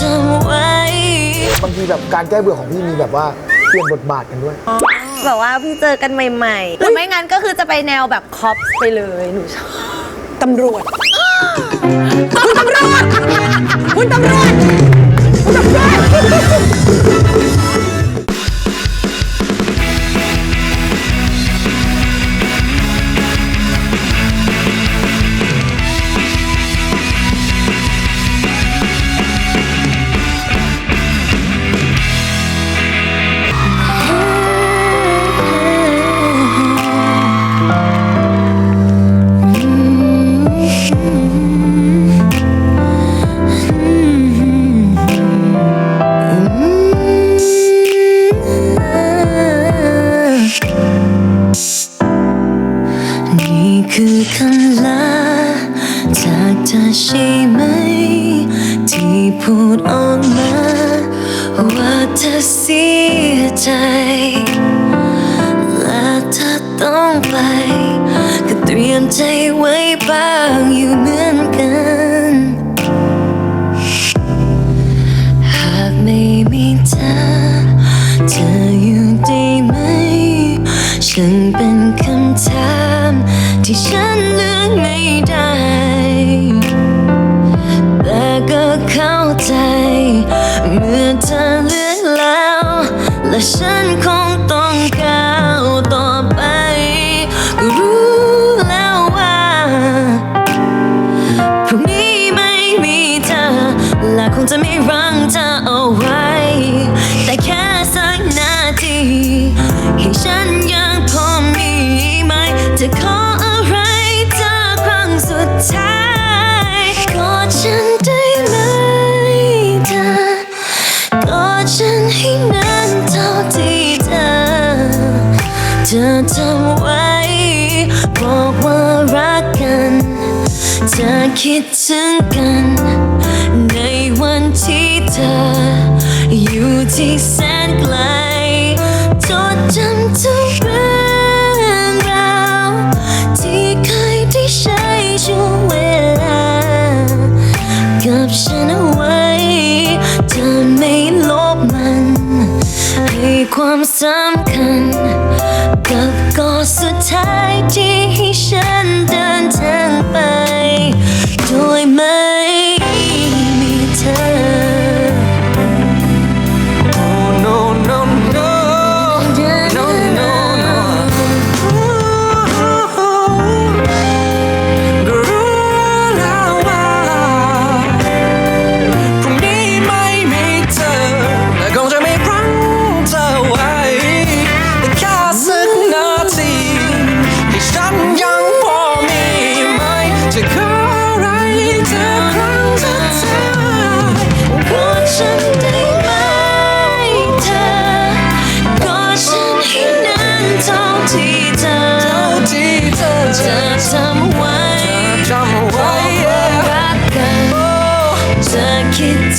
จำไว้บางทีแบบการแก้เบื่อของพี่มีแบบว่าเปลี่ยนบทบาทกันด้วย แบบว่าเพิ่งเจอกันใหม่ๆ หรือไม่งั้นก็คือจะไปแนวแบบคอปไปเลยหนูชอบตำรวจ คุณตำรวจ คุณตำรวจ คุณตำรวจ ฉันเป็นคำถามที่ฉัน คิดถึงกัน ในวันที่เธออยู่ที่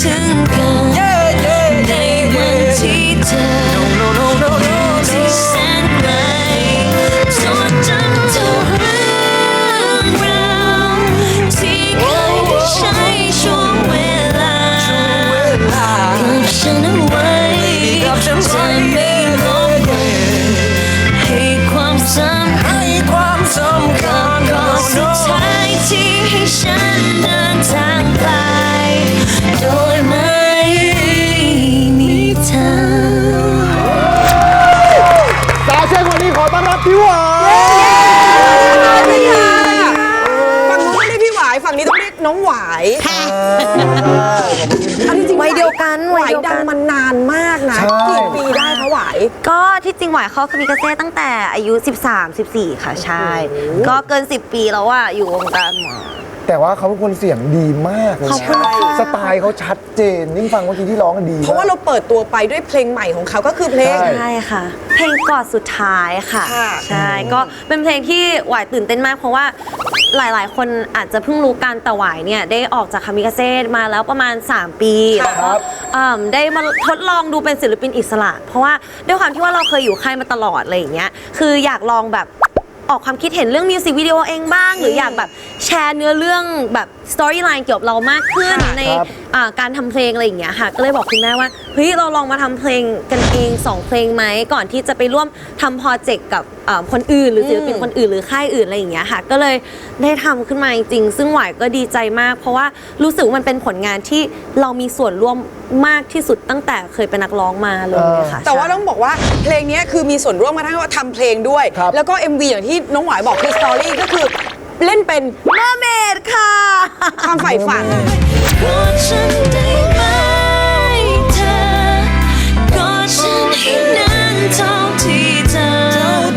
คิด ก็ที่จริงหวายเข้าคามิกาเซ่ตั้งแต่อายุ 13 14 ค่ะ ใช่ ก็เกิน 10 ปีแล้วอะอยู่วงการหมอ แต่ว่าเขาเป็นคนเสียงดีมากเลยขอบคุณนะค่ะ สไตล์เขาชัดเจนยิ่งฟังเมื่อกี้ที่ร้องกันดีเพราะว่าเราเปิดตัวไปด้วยเพลงใหม่ของเขาก็คือเพลงใช่ใช่ค่ะ เพลงกอดสุดท้ายค่ะ ค่ะ ใช่ ก็เป็นเพลงที่หวายตื่นเต้นมาก เพราะว่าหลายๆ คนอาจจะเพิ่งรู้กันแต่หวายเนี่ยได้ออกจากคามิกาเซ่มาแล้วประมาณ 3 ปีแล้วก็อืมได้มาทดลองดูเป็นศิลปินอิสระ เพราะว่าด้วยความที่ว่าเราเคยอยู่ค่ายมาตลอดอะไรอย่างเงี้ย คืออยากลองแบบ ออกความคิดเห็นเรื่องมิวสิกวิดีโอเองบ้าง หรืออยากแบบแชร์เนื้อเรื่องแบบสตอรี่ไลน์เกี่ยวกับเรามากขึ้นใน ครับ อ่าการทำเพลงอะไรอย่างเงี้ยค่ะ ก็เลยบอกคุณแม่ว่าเฮ้ยเราลองมาทำเพลงกันเองสองเพลงไหมก่อนที่จะไปร่วมทำโปรเจกต์กับอ่าคนอื่น หรือศิลปินคนอื่นหรือค่ายอื่นอะไรอย่างเงี้ยค่ะ ก็เลยได้ทำขึ้นมาจริงๆซึ่งหวายก็ดีใจมาก เพราะว่ารู้สึกว่ามันเป็นผลงานที่เรามีส่วนร่วมมากที่สุดตั้งแต่เคยเป็นนักร้องมาเลยค่ะ แต่ว่าใช่ต้องบอกว่าเพลงนี้คือมีส่วนร่วมมาทั้งว่าทำเพลงด้วยครับแล้วก็ MV อย่างที่น้องหวายบอกคือสตอรี่ก็คือเล่นเป็นเมอร์เมดค่ะ ความใฝ่ฝัน กอดฉันได้ไหมเธอกอดฉันให้นานเท่าที่เธอ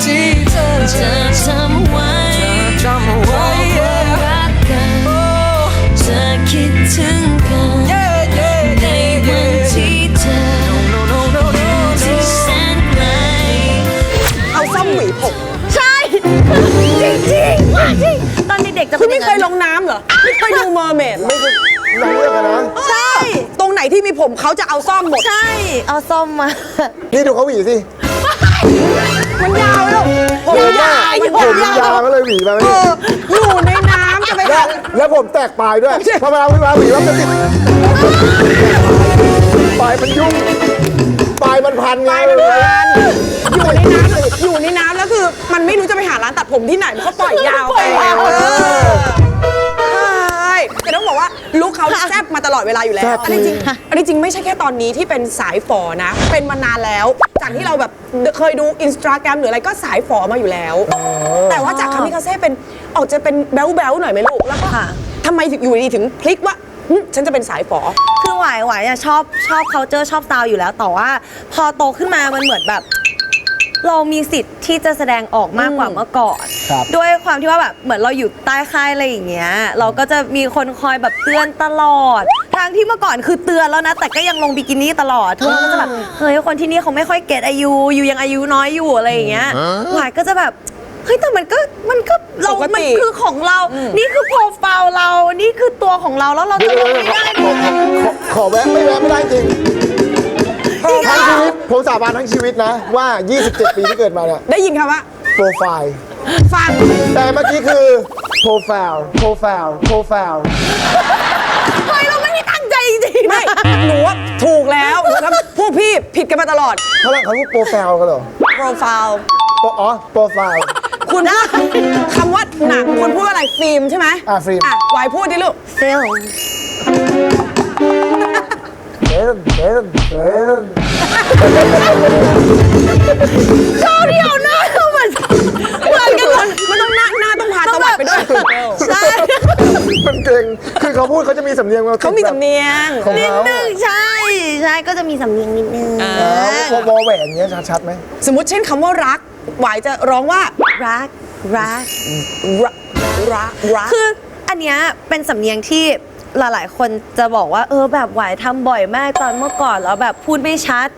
ที่เธอจะจำไว้จำไว้ว่ารักกันจะคิดถึงกันในวันที่เธอที่แสนไกลเอาซ่อมหวีผมใช่ จริงจริงจริงตอนเด็กๆจะคุเป็ณนไม่อางเคยนั้นลงน้ำเหรอ ไม่เคยดูเมอร์เมดไม่ใช่ นางเลือกอะนะ ใช่ ตรงไหนที่มีผมเขาจะเอาซ่อมหมด ใช่ เอาส้มมา นี่ดูเขาหวีสิมันยาวแล้วผมผมยาอะวผมยาวก็เลยหวีมาเอออยู่ในน้ำจะไปแล้วแล้วผมแตกปลายด้วยพอมาเอามาหวีแล้วมันติดปลายมันยุ่งปลายมันพันไงไปมันพันอยู่ในน้ำอยู่ในน้ำแล้วคือ มันไม่รู้จะไปหาร้านตัดผมที่ไหนมันก็ปล่อยยาวไปเออ ลุคเขาแซ่บมาตลอดเวลาอยู่แล้วอันนี้จริง อันนี้จริงไม่ใช่แค่ตอนนี้ที่เป็นสายฝอนะ เป็นมานานแล้ว จากที่เราแบบเคยดูอินสตาแกรมหรืออะไรก็สายฝอมาอยู่แล้ว แต่ว่าจากคามิคาเซ่เป็นออกจะเป็นแบ๊วๆหน่อยไหมลูก แล้วก็ค่ะ ทำไมถึงอยู่ดีๆถึงพลิกว่าหึฉันจะเป็นสายฝอ คือหวายหวายอะชอบชอบ culture ชอบ style อยู่แล้ว แต่ว่า พอโตขึ้นมามันเหมือนแบบ เรามีสิทธิ์ที่จะแสดงออกมากกว่าเมื่อก่อน ครับ ด้วยความที่ว่าแบบเหมือนเราอยู่ใต้ค่ายอะไรอย่างเงี้ย เราก็จะมีคนคอยแบบเตือนตลอด ทางที่เมื่อก่อนคือเตือนแล้วนะ แต่ก็ยังลงบิกินี่ตลอดทุกคนก็จะแบบเฮ้ยคนที่นี่เขาไม่ค่อยเก็ตอายุอยู่ยังอายุน้อยอยู่อะไรอย่างเงี้ยหวายก็จะแบบเฮ้ยแต่มันก็มันก็เรา ปกติ มันคือของเรา นี่คือโปรไฟล์เรา นี่คือตัวของเราแล้วเราจะลงไม่ได้ขอขอขอแวะไม่แวะไม่ได้จริง ทั้งชีวิตผมสาบานทั้งชีวิตนะ ว่า 27 ปีที่เกิดมาเนี่ยได้ยินคำว่าโปรไฟล์ฟังแต่เมื่อกี้คือโปรไฟล์โปรไฟล์โปรไฟล์เฮ้ยเราไม่ได้ตั้งใจจริงๆไม่หนูว่าถูกแล้วแล้วพวกพี่ผิดกันมาตลอดเขาเรียกเขาพูดโปรไฟล์กันเหรอโปรไฟล์โปรอ๋อโปรไฟล์คุณพูดคำว่าหนังคุณพูดว่าอะไรฟิล์มใช่ไหมอะฟิล์มอะวายพูดดิลูกเซล เดินเดินเดินชอบที่เอาหน้าเข้ามาเหมือนกันหมดมันต้องหน้าหน้าต้องพาตวัดไปด้วยใช่มันเก่งคือเขาพูดเขาจะมีสำเนียงเขามีสำเนียงของนิดเขานึงใช่ใช่ก็จะมีสำเนียงนิดนึงวอวอแหวนเงี้ยชัดๆไหมสมมติเช่นคำว่ารักหวายจะร้องว่ารักรักรักรักรักคืออันเนี้ยเป็นสำเนียงที่ หลายๆ คนจะบอกว่าเออแบบหวายทำบ่อยมากตอนเมื่อก่อนแล้วแบบพูดไม่ชัด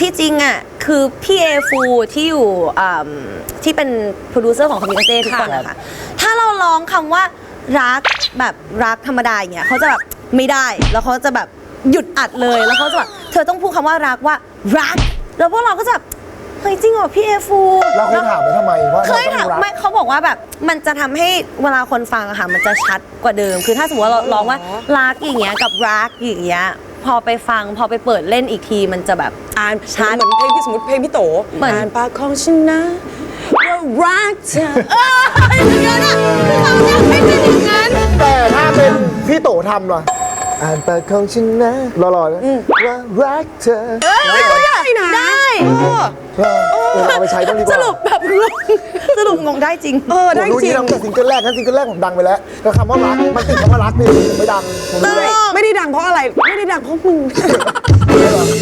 ที่จริงอะคือพี่เอฟูที่อยู่อ่ำที่เป็นโปรดิวเซอร์ของคอมมิวเซ่ทุกคนนะคะถ้าเราร้องคำว่ารักแบบรักธรรมดาอย่างเงี้ยเขาจะแบบไม่ได้แล้วเขาจะแบบหยุดอัดเลยแล้วเขาจะแบบเธอต้องพูดคำว่ารักว่ารัก แล้วพวกเราก็จะแบบ เฮ้ยจริงเหรอพี่เอฟูเราเคยถามไหมทำไมว่าเคยเราถามต้องรักไม่เขาบอกว่าแบบมันจะทำให้เวลาคนฟังอะค่ะมันจะชัดกว่าเดิม คือถ้าสมมติว่าเราร้องว่ารักอย่างเงี้ยกับรักอย่างเงี้ยพอไปฟังพอไปเปิดเล่นอีกทีมันจะแบบอ่านชัดเหมือนเพลงที่สมมติเพลงพี่โตเหมือนอ่านปากของฉันนะว่ารักเธอเอออย่างเงี้ยนะคือเราอยากให้เป็นอย่างนั้นแต่ถ้าเป็นพี่โตทำล่ะอ่านปากของฉันนะรอๆนะว่ารักเธอเฮ้ยก็ได้นะได้ เออเออเออเอาไปใช้บ้างดีกสว่ารุปแบบงงสรุปงงได้จริง เออผมได้รู้จริยี่งดังแต่ซิงเกิลแรกนั้นซิงเกิลแรกผมดังไปแล้วแล้วคำว่ารักมันติดคำว่ารักนี่ผมไม่ดังผมรู้แล้ว ไม่ได้ดังเพราะอะไร ไม่ได้ดังเพราะมึง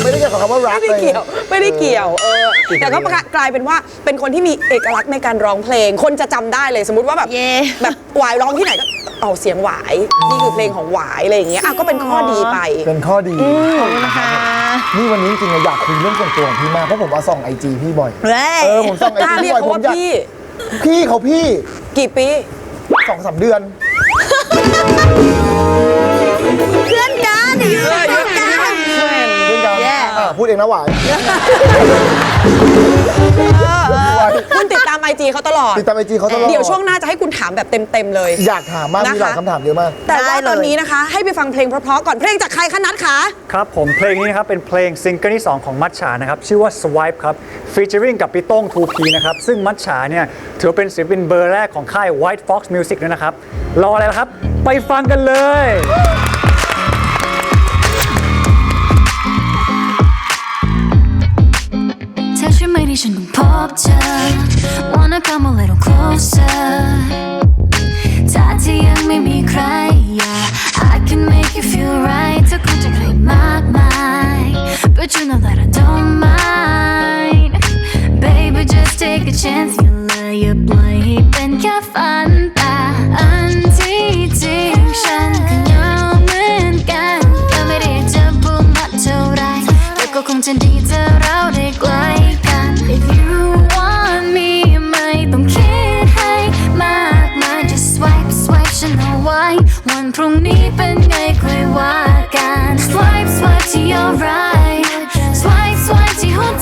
ไม่ได้เกี่ยวกับคำว่ารักไม่ได้เกี่ยว ไม่ได้เกี่ยวเออแต่ก็กลายเป็นว่าเป็นคนที่มีเอกลักษณ์ในการร้องเพลง คนจะจำได้เลยสมมติว่าแบบเย่แบบหวายร้องที่ไหนก็เอาเสียงหวายนี่คือเพลงของหวายอะไรอย่างเงี้ยอะก็เป็นข้อดีไป เป็นข้อดีนะคะนี่วันนี้จริงๆอยากคุยเรื่องส่วนตัวของพี่มากเพราะผมว่าส่องไอจีพี่บ่อยเฮ้ยเออผมส่องไอกล้าจีเรียพี่กบ่อยเขาผมว่าอยากพี่พี่เขาพี่กี่ปีสองสามเดือน เพื่อนกันอยู่เพื่อนกันเรื่องการแย่อะ พูดเองนะหวายหวอยคุณติดตามไอจีเขาตลอด ติดตามไอจีเขาตลอดเดี๋ยวช่วงหน้าจะให้คุณถามแบบเต็ม ๆ เลย อยากถามมากมีหลายนะคะคำถามเยอะมาก แต่ว่าได้เลยตอนนี้นะคะ ให้ไปฟังเพลงเพราะๆก่อนเพลงจากใครคะนัดคะ ครับผมเพลงนี้นะครับ เป็นเพลงซิงเกิลที่ 2 ของมัชชานะครับ ชื่อว่า Swipe ครับฟีเจอริงกับพี่โต้ง 2P นะครับ ซึ่งมัชชาเนี่ย ถือว่าเป็นศิลปินเบอร์แรกของค่าย White Fox Music ด้วยนะครับ รออะไรล่ะครับ ไปฟังกันเลย ต้องพบเธอ Wanna come a little closer ถ้าที่ยังไม่มีใคร yeah I can make you feel right เธอคงจะใครมากมาย But you know that I don't mind Baby just take a chance อย่าเ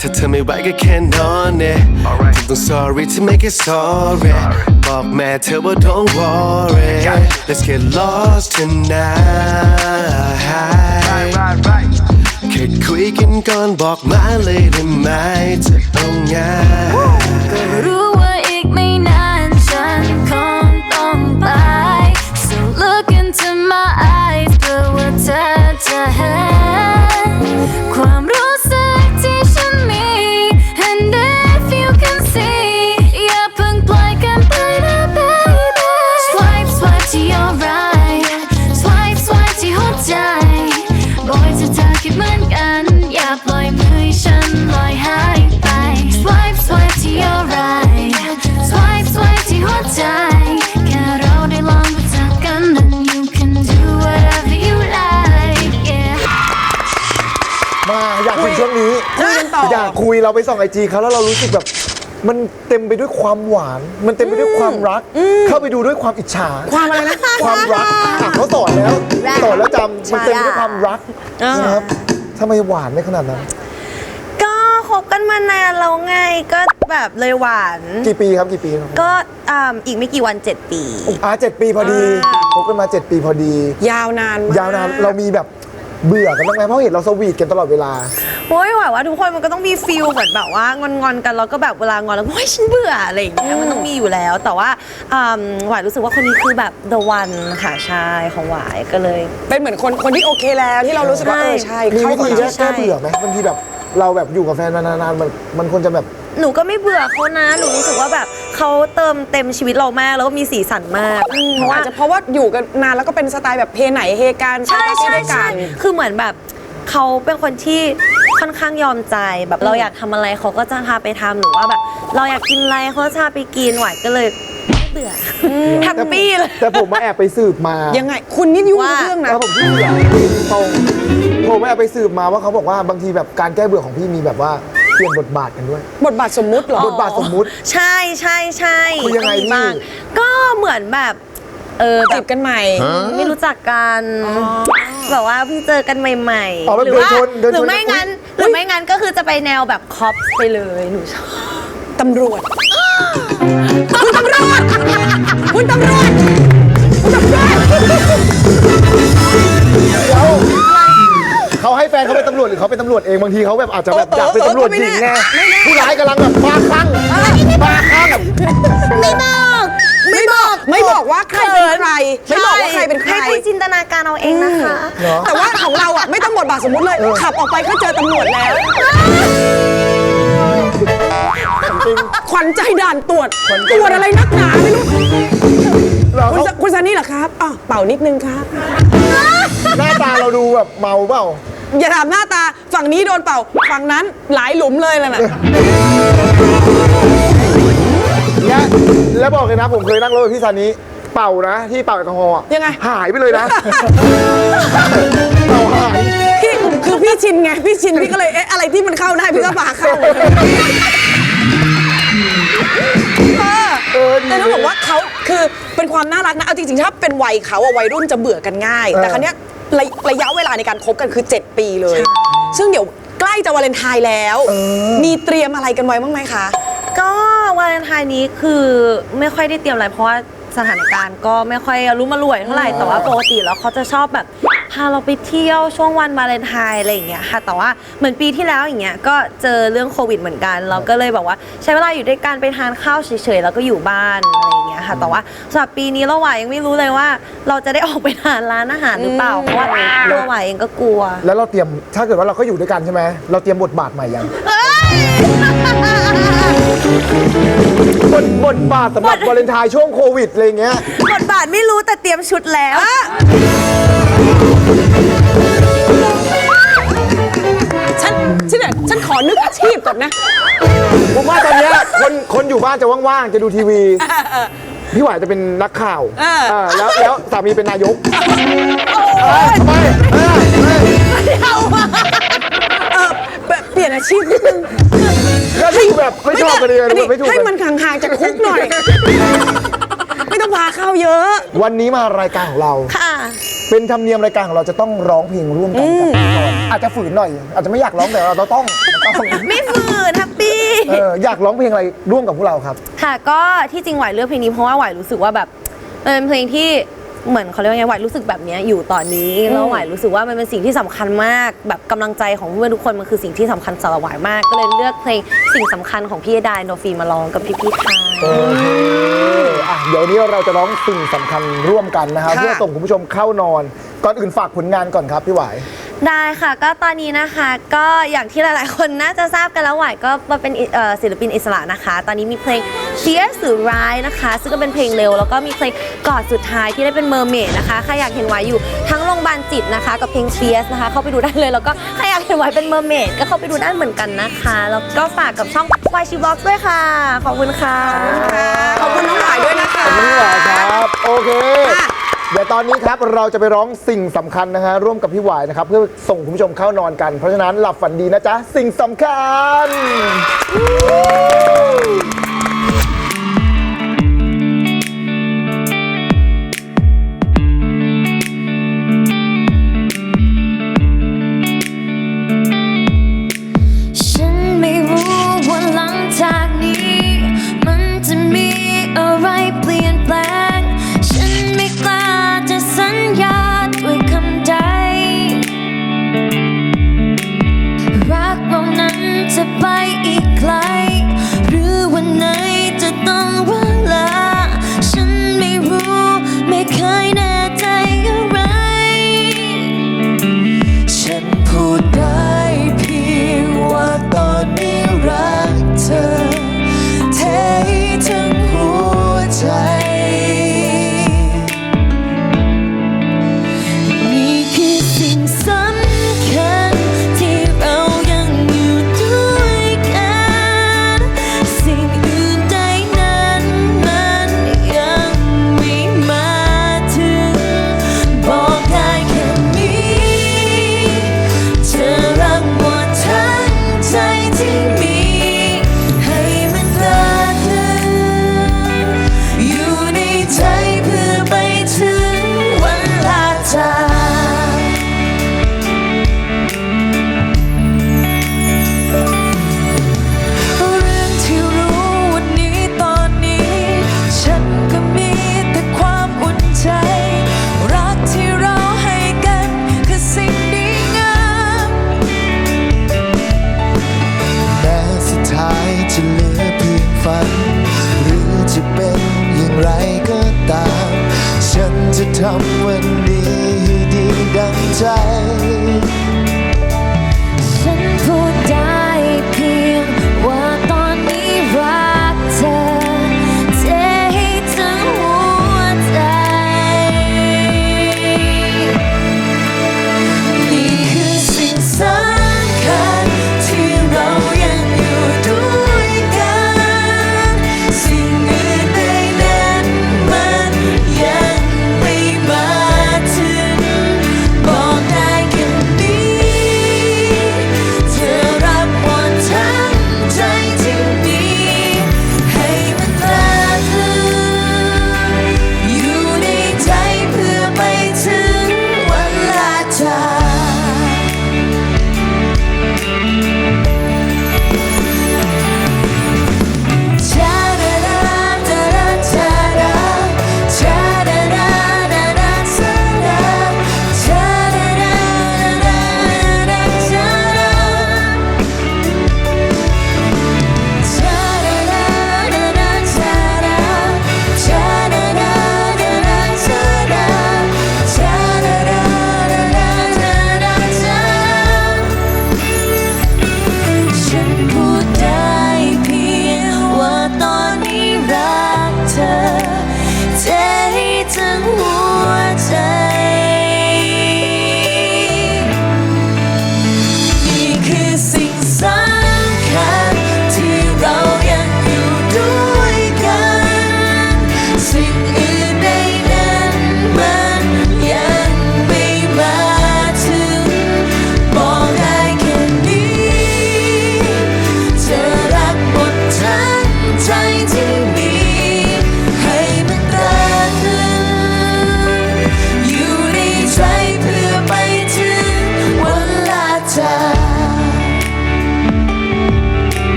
ถ้าเธอไม่ไหวก็แค่นอนเนี่ยถึงต้อง sorry to make it sorry บอกแม่เธอว่า don't worry Let's get lost tonight แค่คุยกันก่อนบอกมาเลยได้ไหมจะเอาไงรู้ว่าอีกไม่นานฉันคงต้องไป so look into my eyes เพื่อว่าเธอจะเห็นความ เราไปส่องไอจีเขาแล้วเรารู้สึกแบบ มันเต็มไปด้วยความหวาน มันเต็มไปด้วยความรัก เข้าไปดูด้วยความอิจฉา ความอะไรนะความรักอะเขาสอนแล้วสอนแล้วจำมันเต็มไปด้วยความรักนะครับทำไมหวานได้ขนาดนั้น ก็คบกันมานานแล้วไงก็แบบเลยหวาน กี่ปีครับกี่ปีครับก็อ่าอีกไม่กี่วัน 7 ปี อ่าเจ็ดปีพอดีคบกันมาเจ็ดปีพอดี ยาวนานมากยาวนานเรามีแบบเบื่อกันบ้างไหมเพราะเห็นเราสวีทกันตลอดเวลา โอ้ยหวายว่าทุกคนมันก็ต้องมีฟิลเหมือนแบบว่างอนๆกันแล้วก็แบบเวลางอนแล้วก็โอ้ยฉันเบื่ออะไรอย่างเงี้ยมันต้องมีอยู่แล้ว แต่ว่าอืมหวายรู้สึกว่าคนนี้คือแบบ the one ค่ะใช่ของหวายก็เลย เป็นเหมือนคนคนที่โอเคแล้วที่เรารู้สึกว่าใช่เออใช่มีเข้าวิกับธีเราแก้แก้เบื่อไหมบางทีแบบเราแบบอยู่กับแฟนมานานๆมันมันควรจะแบบ หนูก็ไม่เบื่อเขานะหนูรู้สึกว่าแบบเขาเติมเต็มชีวิตเรามากแล้วก็มีสีสันมากเพราะว่า อาจจะเพราะว่าอยู่กันนานแล้วก็เป็นสไตล์แบบเพไหนเฮกันใช่ปาร์ตี้ใช่ด้วยกัใช่น คือเหมือนแบบเขาเป็นคนที่ค่ อนข้างยอมใจแบบเราอยากทำอะไรเขาก็จะพาไปทำหรือว่าแบบ เราอยากกินอะไรเขาก็จะพาไปกินหวายก็เลยไม่เบื่ออแฮปปี้เลย แต่ผมมาแอบไปสืบมายังไง คุณนี่ยุ่งว่าทุกเรื่องนะ แล้วผมที่อยากตรงผมมาแอบไปสืบมาว่าเขาบอกว่าบางทีแบบการแก้เบื่อของพี่มีแบบว่าเปลี่ยนบทบาทกันด้วย บทบาทสมมุติเหรอ บทบาทสมมุติ ใช่ใช่ใช่คือยังไงก็มีบ้างพี่ก็เหมือนแบบเออแบจีบบกันใหม่ ไม่รู้จักกันแบบว่าเพิ่งเจอกันใหม่อ๋อแบบหรืเดินว่าชนเดินชนหรือไม่งั้น หรือไม่งั้นก็คือจะไปแนวแบบคอปไปเลยหนูชอบตำรวจ คุณตำรวจ คุณตำรวจ เขาให้แฟนเขาเป็นตำรวจหรือเขาเป็นตำรวจเองบางทีเขาแบบอาจจะแบบเอออยากเป็นตำรวจหญิงไงไม่แน่ผู้ร้ายกำลังแบบบ้าคลั่งบ้าคลั่งไม่บอก ไม่บอกไม่บอกว่าใครเป็นใครไม่บอกว่าใครเป็นใคร ให้คุณจินตนาการเอาเองนะคะเหรอแต่ว่าของเราอะไม่ต้องบทบาทสมมุติเลย ขับออกไปก็เจอตำรวจแล้ว ขวัญใจด่านตรวจตรวจอะไรนักหนาไม่รู้เหรอคุณเขาซคุณซันนี่เหรอครับอะเป่านิดนึงครับ หน้าตาเราดูแบบเมาเปล่า อย่าถามหน้าตาฝั่งนี้โดนเป่า ฝั่งนั้นหลายหลุมเลยแหละน่ะ อย่างเงี้ยแล้วบอกเลยนะผมเคยนั่งรถกับพี่ซานิเป่านะ ที่เป่าแอลกอฮอล์อะยังไง หายไปเลยนะ เป่าหาย พี่คือพี่ชินไง พี่ชินพี่ก็เลยเอ๊ะอะไรที่มันเข้าได้พี่ก็พาเข้าเออแต่ต้องบอกว่าเขาคือเป็นความน่ารักนะ เอาจริงๆ ถ้าเป็นวัยเขาอะวัยรุ่นจะเบื่อกันง่าย แต่ครั้งนี้ยระระยะเวลาในการคบกันคือ 7 ปีเลย ซึ่งเดี๋ยวใกล้จะวาเลนไทน์แล้ว มีเตรียมอะไรกันไว้บ้างไหมคะ ก็วาเลนไทน์นี้คือไม่ค่อยได้เตรียมอะไรเพราะว่าสถานการณ์ก็ไม่ค่อยรู้มารวยเท่าไหร่แต่ว่าปกติแล้วเขาจะชอบแบบพาเราไปเที่ยวช่วงวันวาเลนไทน์อะไรอย่างเงี้ยค่ะ แต่ว่าเหมือนปีที่แล้วอย่างเงี้ยก็เจอเรื่องโควิดเหมือนกัน เราก็เลยแบบว่าใช้เวลาอยู่ด้วยกันไปทานข้าวเฉยๆแล้วก็อยู่บ้านอะไรอย่างเงี้ยค่ะ แต่ว่าสำหรับปีนี้เราหวายยังไม่รู้เลยว่า เราจะได้ออกไปทานร้านอาหารหรือเปล่าเพราะว่าตัวหวายเองก็กลัว แล้วเราเตรียมถ้าเกิดว่าเราก็อยู่ด้วยกันใช่ไหมเราเตรียมบทบาทใหม่ยัง บทบทบาทสำหรับบทวาเลนไทน์ช่วงโควิดอะไรอย่างเงี้ย บทบาทไม่รู้แต่เตรียมชุดแล้ว ฉันฉันเนี่ยฉันขอนึกอาชีพก่อนนะ ผมว่าตอนเนี้ยคนคนอยู่บ้านจะว่างๆ จะดูทีวี พี่หวายจะเป็นนักข่าวเออเออแล้วแล้วสามีเป็นนายกเออทำไมเออเออเออเปลี่ยนอาชีพนิดนึงก็ดูแบบไม่ชอบกันเลยอันนี้ไม่ถูกให้กันมันห่างๆจากคุกหน่อย ไม่ต้องพาเข้าเยอะวันนี้มารายการของเรา ค่ะ เป็นธรรมเนียมรายการของเราจะต้องร้องเพลงร่วมกันกับพิธีกรอาจจะฝืนหน่อย อาจจะไม่อยากร้องแต่เราต้องต้องไม่ฝืนแฮปปี้เอออยากร้องเพลงอะไรร่วมกับพวกเราครับ ค่ะก็ที่จริงหวายเลือกเพลงนี้เพราะว่าหวายรู้สึกว่าแบบมันเป็นเพลงที่ เหมือนเขาเรียกว่าไงหวายรู้สึกแบบเนี้ยอยู่ตอนนี้แล้วหวายรู้สึกว่ามันเป็นสิ่งที่สำคัญมาก แบบกำลังใจของเพื่อนทุกคนมันคือสิ่งที่สำคัญสำหรับหวายมาก ก็เลยเลือกเพลงสิ่งสำคัญของพี่ดายโนฟีมาร้องกับพี่ๆค่ะเอออะเดี๋ยวนี้เราจะร้องสิ่งสำคัญร่วมกันนะครับค่ะ เพื่อส่งคุณผู้ชมเข้านอน ก่อนอื่นฝากผลงานก่อนครับพี่หวาย ได้ค่ะก็ตอนนี้นะคะก็อย่างที่หลาย ๆ คนน่าจะทราบกันแล้วหวายก็มาเป็นเอ่อศิลปินอิสระนะคะ ตอนนี้มีเพลง Fierce หรือ Ride นะคะ ซึ่งก็เป็นเพลงเร็ว แล้วก็มีเพลงกอดสุดท้ายที่ได้เป็นเมอร์เมดนะคะใครอยากเห็นหวายอยู่ทั้งโรงพยาบาลจิตนะคะ กับเพลง Fierce นะคะ เข้าไปดูได้เลยแล้วก็ใครอยากเห็นหวายเป็นเมอร์เมดก็เข้าไปดูได้เหมือนกันนะคะแล้วก็ฝากกับช่อง y s h i Box ด้วยค่ะขอบคุณค่ะขอบคุณน้องหวายด้วยนะคะ ขอบคุณพี่หวายครับ โอเค ค่ะ เดี๋ยวตอนนี้ครับเราจะไปร้องสิ่งสำคัญนะฮะร่วมกับพี่หวายนะครับ เพื่อส่งคุณผู้ชมเข้านอนกัน เพราะฉะนั้นหลับฝันดีนะจ๊ะ สิ่งสำคัญ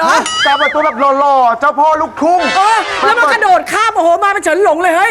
เหรอการเปิดตัวแบบหล่อๆ เจ้าพ่อลูกทุ่งแล้วมันกระโดดข้ามโอ้โหมาเป็นเฉินหลงเลยเฮ้ย